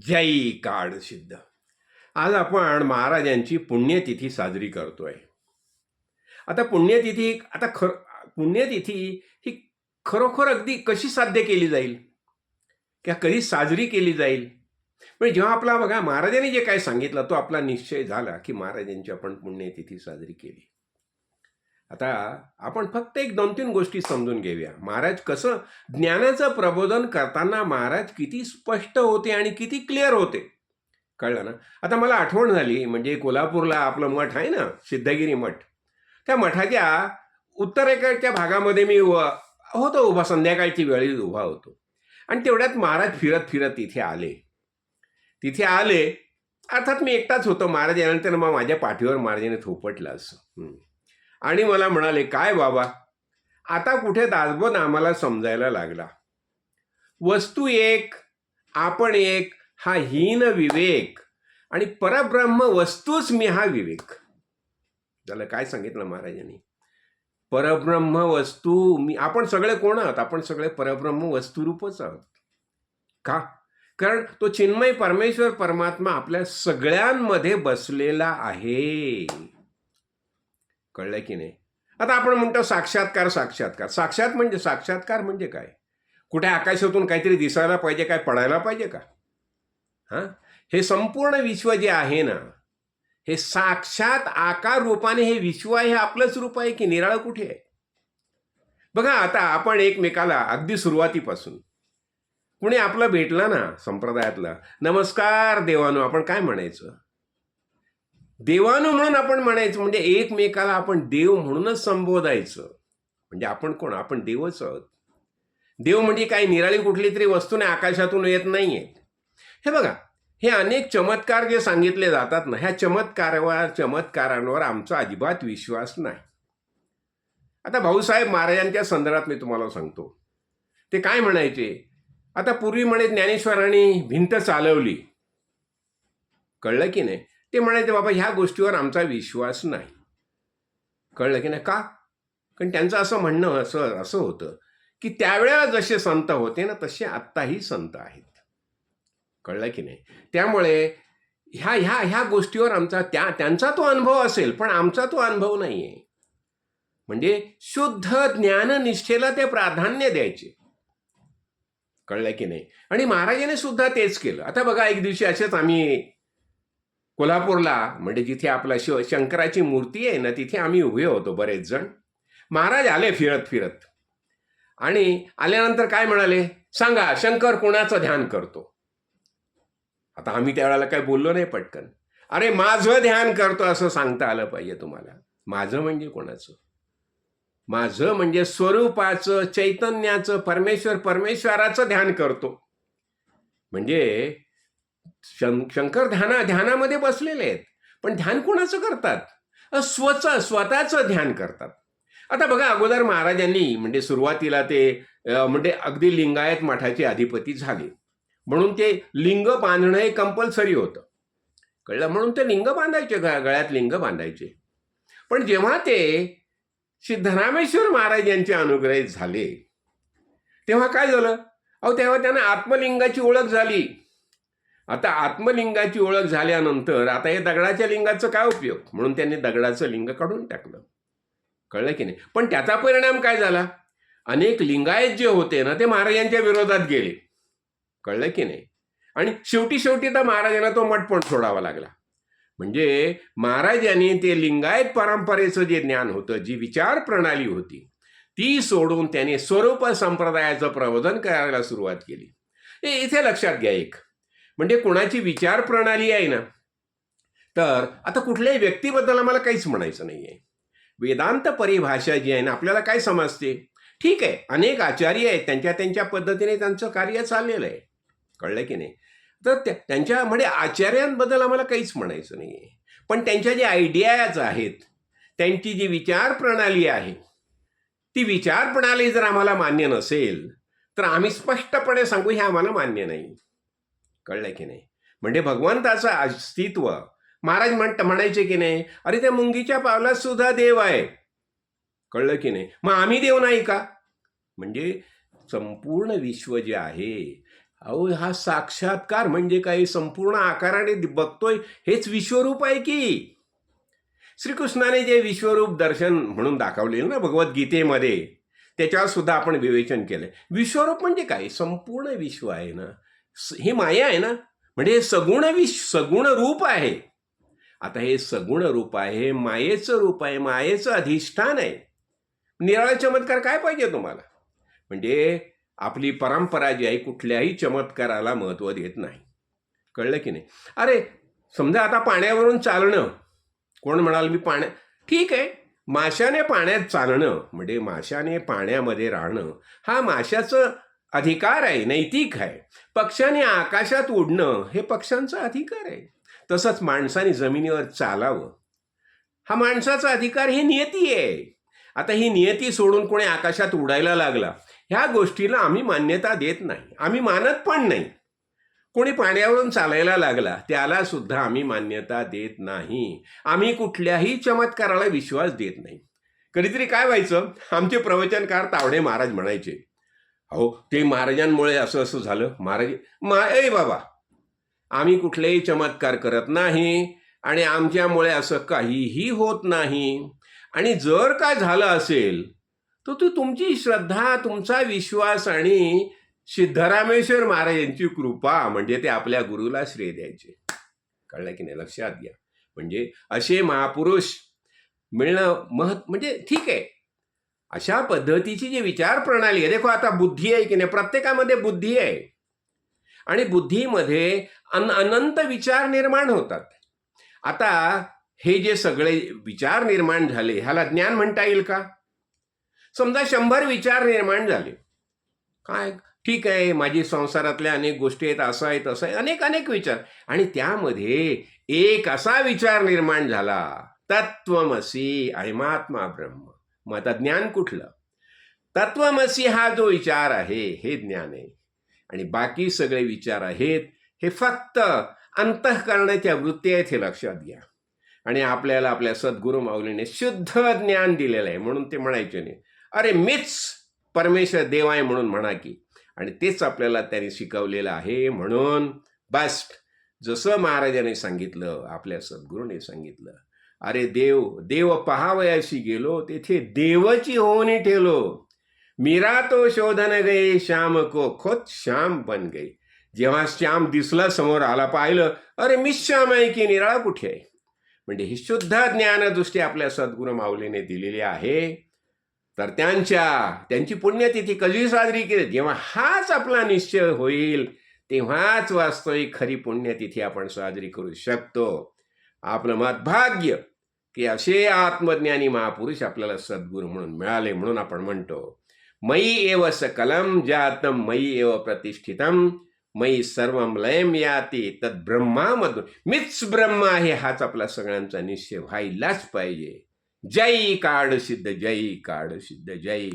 जय काळ सिद्ध. आज आपण महाराजांची पुण्यतिथी साजरी करतोय. आता पुण्यतिथी आता खर पुण्यतिथी ही खरोखर अगदी कशी साध्य केली जाईल? किंवा कधी साजरी केली जाईल? म्हणजे जेव्हा आपला बघा महाराजांनी जे काय सांगितलं तो आपला निश्चय झाला की महाराजांची आपण पुण्यतिथी साजरी केली. आता आपण फक्त एक दोन तीन गोष्टी समजून घेऊया. महाराज कसं ज्ञानाचं प्रबोधन करताना महाराज किती स्पष्ट होते आणि किती क्लिअर होते? कळलं ना? आता मला आठवण झाली म्हणजे कोल्हापूरला आपलं मठ आहे ना सिद्धगिरी मठ. त्या मठाच्या उत्तरेकडच्या भागामध्ये मी व होतो उभा संध्याकाळची वेळी उभा होतो. आणि तेवढ्यात महाराज फिरत फिरत तिथे आले. तिथे आले अर्थात मी एकटाच होतो महाराज यानंतर मग माझ्या पाठीवर महाराजाने थोपटलं असं. आणि मला म्हणाले काय बाबा? आता कुठे दासबोध आम्हाला समजायला लागला. वस्तू एक आपण एक हा हीन विवेक आणि परब्रह्म वस्तूच मी हा विवेक. झालं काय सांगितलं महाराजांनी? परब्रह्म वस्तू मी आपण सगळे कोण आहोत? आपण सगळे परब्रह्म वस्तुरूपच आहोत. का? कारण तो चिन्मय परमेश्वर परमात्मा आपल्या सगळ्यांमध्ये बसलेला आहे. कळलं की नाही? आता आपण म्हणतो साक्षात्कार साक्षात्कार. साक्षात म्हणजे साक्षात्कार म्हणजे काय? कुठे आकाशातून काहीतरी दिसायला पाहिजे काय पडायला पाहिजे का? हां? हे संपूर्ण विश्व जे आहे ना हे साक्षात आकार रूपाने हे विश्व आहे हे आपलंच रूप आहे की निराळं कुठे आहे? बघा आता आपण एकमेकाला अगदी सुरुवातीपासून कुणी आपलं भेटला ना संप्रदायातलं नमस्कार देवानो आपण काय म्हणायचं? देवानो म्हणून आपण म्हणायचं म्हणजे एकमेकाला आपण देव म्हणूनच संबोधायचं. म्हणजे आपण कोण? आपण देवच आहोत. देव म्हणजे काही निराळी कुठली तरी वस्तू नाही आकाशातून येत नाही आहेत हे बघा हे अनेक चमत्कार जे सांगितले जातात ना ह्या चमत्कारावर चमत्कारांवर आमचा अजिबात विश्वास नाही. आता भाऊसाहेब महाराजांच्या संदर्भात मी तुम्हाला सांगतो. ते काय म्हणायचे? आता पूर्वी म्हणे ज्ञानेश्वरांनी भिंत चालवली. कळलं की नाही? ते म्हणायचे बाबा ह्या गोष्टीवर आमचा विश्वास नाही. कळलं की नाही? का? कारण त्यांचं असं म्हणणं असं असं होतं की त्यावेळेला जसे संत होते ना तसे आत्ताही संत आहेत. कळलं की नाही? त्यामुळे ह्या ह्या ह्या गोष्टीवर आमचा त्या त्यांचा तो अनुभव असेल पण आमचा तो अनुभव नाही आहे म्हणजे शुद्ध ज्ञाननिष्ठेला ते प्राधान्य द्यायचे. कळलं की नाही? आणि महाराजाने सुद्धा तेच केलं. आता बघा एक दिवशी असेच आम्ही कोल्हापूरला म्हणजे जिथे आपला शिव शंकराची मूर्ती आहे ना तिथे आम्ही उभे होतो बरेच जण. महाराज आले फिरत फिरत. आणि आल्यानंतर काय म्हणाले? सांगा शंकर कोणाचं ध्यान करतो? आता आम्ही त्यावेळेला काय बोललो नाही पटकन. अरे माझं ध्यान करतो असं सांगता आलं पाहिजे तुम्हाला. माझं म्हणजे कोणाचं? माझं म्हणजे स्वरूपाचं चैतन्याचं परमेश्वर परमेश्वराचं ध्यान करतो. म्हणजे शं शंकर ध्याना ध्यानामध्ये बसलेले आहेत. पण ध्यान कोणाचं करतात? अ, स्वच स्वतःचं ध्यान करतात. आता बघा अगोदर महाराजांनी म्हणजे सुरुवातीला ते म्हणजे अगदी लिंगायत मठाचे अधिपती झाले. म्हणून ते लिंग बांधणं हे कंपल्सरी होतं. कळलं? म्हणून ते लिंग बांधायचे गळ्यात लिंग बांधायचे. पण जेव्हा ते सिद्धरामेश्वर महाराज यांचे अनुग्रहित झाले तेव्हा काय झालं? अहो तेव्हा त्यांना आत्मलिंगाची ओळख झाली. आता आत्मलिंगाची ओळख झाल्यानंतर आता हे दगडाच्या लिंगाचं काय उपयोग? म्हणून त्यांनी दगडाचं लिंग काढून टाकलं. कळलं की नाही? पण त्याचा परिणाम काय झाला? अनेक लिंगायत जे होते ना ते महाराजांच्या विरोधात गेले. कळलं की नाही? आणि शेवटी शेवटी तर महाराजांना तो मठ पण सोडावा लागला. म्हणजे महाराजांनी ते लिंगायत परंपरेचं जे ज्ञान होतं जी विचार प्रणाली होती ती सोडून त्याने स्वरूप संप्रदायाचं प्रबोधन करायला सुरुवात केली. इथे लक्षात घ्या एक. म्हणजे कोणाची विचार प्रणाली आहे ना? तर आता कुठल्याही व्यक्तीबद्दल आम्हाला काहीच म्हणायचं नाही आहे वेदांत परिभाषा जी आहे ना आपल्याला काय समजते? ठीक आहे अनेक आचार्य आहेत त्यांच्या त्यांच्या पद्धतीने त्यांचं कार्य चाललेलं आहे. कळलं की नाही? तर त्या त्यांच्या म्हणजे आचार्यांबद्दल आम्हाला काहीच म्हणायचं नाही आहे पण त्यांच्या ज्या आयडियाज आहेत त्यांची जी विचार प्रणाली आहे ती विचार प्रणाली जर आम्हाला मान्य नसेल तर आम्ही स्पष्टपणे सांगू हे आम्हाला मान्य नाही. कळलं की नाही? म्हणजे भगवंताचं अस्तित्व. महाराज म्हणत म्हणायचे की नाही अरे त्या मुंगीच्या पावलात सुद्धा देव आहे. कळलं की नाही. मग आम्ही देव नाही का? म्हणजे संपूर्ण विश्व जे आहे अहो हा साक्षात्कार म्हणजे काही संपूर्ण आकाराने बघतोय हेच विश्वरूप आहे की? श्रीकृष्णाने जे विश्वरूप दर्शन म्हणून दाखवलेलं ना भगवद्गीतेमध्ये त्याच्यावर सुद्धा आपण विवेचन केलंय. विश्वरूप म्हणजे काय? संपूर्ण विश्व आहे ना. ही माया आहे ना. म्हणजे हे सगुण विश सगुण रूप आहे. आता हे सगुण रूप आहे मायेचं रूप आहे मायेचं अधिष्ठान आहे. निराळा चमत्कार काय पाहिजे तुम्हाला? म्हणजे आपली परंपरा जी आहे कुठल्याही चमत्काराला महत्त्व देत नाही. कळलं की नाही? अरे समजा आता पाण्यावरून चालणं. कोण म्हणाल मी पाण्या ठीक आहे. माशाने पाण्यात चालणं म्हणजे माशाने पाण्यामध्ये राहणं हा माशाचं अधिकार आहे नैतिक आहे. पक्षाने आकाशात उडणं हे पक्षांचा अधिकार आहे. तसंच माणसाने जमिनीवर चालावं. हा माणसाचा अधिकार ही नियती आहे. आता ही नियती सोडून कोणी आकाशात उडायला लागला ह्या गोष्टीला आम्ही मान्यता देत नाही आम्ही मानत पण नाही. कोणी पाण्यावरून चालायला लागला त्याला सुद्धा आम्ही मान्यता देत नाही. आम्ही कुठल्याही चमत्काराला विश्वास देत नाही. कधीतरी काय व्हायचं? आमचे प्रवचनकार तावडे महाराज म्हणायचे अहो ते महाराजांमुळे असं असं झालं. महाराज मा ए बाबा आम्ही कुठलेही चमत्कार करत नाही आणि आमच्यामुळे असं काहीही होत नाही. आणि जर काय झालं असेल तर तू तुमची श्रद्धा तुमचा विश्वास आणि सिद्धरामेश्वर महाराज यांची कृपा म्हणजे ते आपल्या गुरुला श्रेय द्यायचे. कळलं की नाही? लक्षात घ्या. म्हणजे असे महापुरुष मिळणं महत् म्हणजे ठीक आहे. अशा पद्धतीची जी विचार प्रणाली आहे देखो आता बुद्धी आहे की नाही? प्रत्येकामध्ये बुद्धी आहे. आणि बुद्धीमध्ये अन अनंत विचार निर्माण होतात. आता हे जे सगळे विचार निर्माण झाले ह्याला ज्ञान म्हणता येईल का? समजा शंभर विचार निर्माण झाले. काय? ठीक आहे माझी संसारातल्या अनेक गोष्टी आहेत असं आहेत तसं आहे अनेक अनेक विचार. आणि त्यामध्ये एक असा विचार निर्माण झाला तत्वमसी अहिमात्मा ब्रह्म. मग आता ज्ञान कुठलं? तत्वमसी हा जो विचार आहे हे ज्ञान आहे. आणि बाकी सगळे विचार आहेत हे फक्त अंतःकरणाच्या वृत्ती आहेत हे लक्षात घ्या. आणि आपल्याला आपल्या सद्गुरू माऊलीने शुद्ध ज्ञान दिलेलं आहे म्हणून ते म्हणायचे नाही. अरे मीच परमेश्वर देव आहे म्हणून म्हणा की. आणि तेच आपल्याला त्यांनी शिकवलेलं आहे म्हणून बस जसं महाराजांनी सांगितलं आपल्या सद्गुरूने सांगितलं अरे देव देव पहावयाशी गेलो तेथे देवची होऊन ठेलो. मीरा तो शोधन गये श्याम को खोत श्याम बन गई जेव्हा श्याम दिसला समोर आला पाहिलं अरे मी श्याम आहे की निराळा कुठे आहे? म्हणजे ही शुद्ध ज्ञानदृष्टी आपल्या सद्गुरू माऊलीने दिलेली आहे. तर त्यांच्या त्यांची पुण्यतिथी कधी साजरी केली? जेव्हा हाच आपला निश्चय होईल तेव्हाच वास्तविक खरी पुण्यतिथी आपण साजरी करू शकतो. आपलं मत भाग्य की असे आत्मज्ञानी महापुरुष आपल्याला सद्गुरू म्हणून मिळाले म्हणून आपण म्हणतो. मयी एव सकलम जातम मयी एव प्रतिष्ठितम मयी सर्वम लयम याती तत् ब्रह्मामधून. मीच ब्रह्म आहे हाच आपला सगळ्यांचा निश्चय व्हायलाच पाहिजे. जय काड सिद्ध जय काड सिद्ध जय